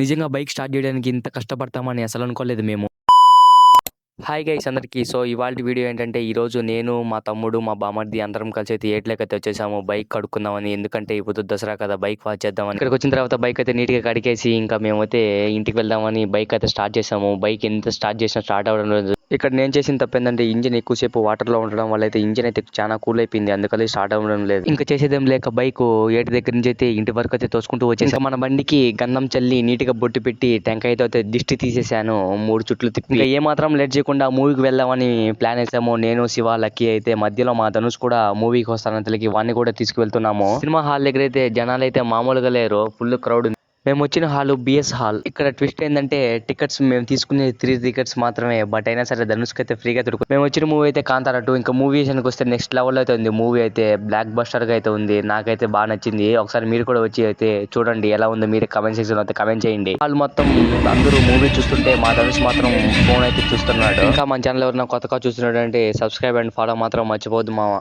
నిజంగా bike start చేయడానికి ఇంత కష్టపడతామని అసలు అనుకోలేదు మేము. హాయ్ గైస్ అందరికీ. సో ఇవాళ వీడియో ఏంటంటే ఈరోజు నేను మా తమ్ముడు మా బామర్ది అందరం కలిసి అయితే ఏట్లకైతే వచ్చేసాము బైక్ కడుక్కుందామని. ఎందుకంటే ఇప్పుడు దసరా కదా బైక్ వాచ్ చేద్దామని. ఇక్కడికి వచ్చిన తర్వాత బైక్ అయితే నీట్గా కడిగేసి ఇంకా మేమైతే ఇంటికి వెళ్దామని బైక్ అయితే స్టార్ట్ చేసాము. బైక్ ఎంత స్టార్ట్ చేసినా స్టార్ట్ అవ్వడం లేదు. ఇక్కడ నేను చేసిన తప్పేందంటే ఏంటంటే ఇంజిన్ ఎక్కువసేపు వాటర్లో ఉండడం వల్ల అయితే ఇంజిన్ అయితే చాలా కూల్ అయిపోయింది. అందుకని స్టార్ట్ అవ్వడం లేదు. ఇంకా చేసేదేం లేక బైక్ ఏటి దగ్గర నుంచి అయితే ఇంటి వరకు అయితే తోసుకుంటూ వచ్చేసి. మన బండికి గంధం చల్లి నీట్గా బొట్టు పెట్టి టెంకాయ అయితే దిష్టి తీసేసాను. మూడు చుట్లు తిప్పి. ఇంకా ఏ మాత్రం లేట్ చేయకుండా మూవీకి వెళ్దామని ప్లాన్ వేసాము. నేను శివ లక్కీ అయితే మధ్యలో మా ధనుష్ కూడా మూవీకి వస్తానని తెలికి వాడిని కూడా తీసుకువెళ్తున్నాము. సినిమా హాల్ దగ్గర అయితే జనాలు అయితే మామూలుగా లేరు. ఫుల్ క్రౌడ్ మేము వచ్చిన హాల్ బిఎస్ హాల్. ఇక్కడ ట్విస్ట్ ఏంటంటే టికెట్స్ మేము తీసుకునే త్రీ టికెట్స్ మాత్రమే బట్ అయినా సరే ధనుష్కి అయితే ఫ్రీగా దొరుకు మేము వచ్చిన మూవీ అయితే కాంతార టూ ఇంకా మూవీ విషయానికి వస్తే నెక్స్ట్ లెవెల్ అయితే ఉంది. మూవీ అయితే బ్లాక్ బస్టర్గా అయితే ఉంది. నాకైతే బాగా నచ్చింది. ఒకసారి మీరు కూడా వచ్చి అయితే చూడండి ఎలా ఉందో మీరు కమెంట్ సెక్షన్ అయితే కమెంట్ చేయండి. హాల్ మొత్తం అందరూ మూవీ చూస్తుంటే మా ధనుష్ మాత్రం ఫోన్ అయితే చూస్తున్నాడు. ఇంకా మన ఛానల్ ఎవరైనా కొత్తగా చూస్తున్నాడు అంటే సబ్స్క్రైబ్ అండ్ ఫాలో మాత్రం మర్చిపోద్దు మామ.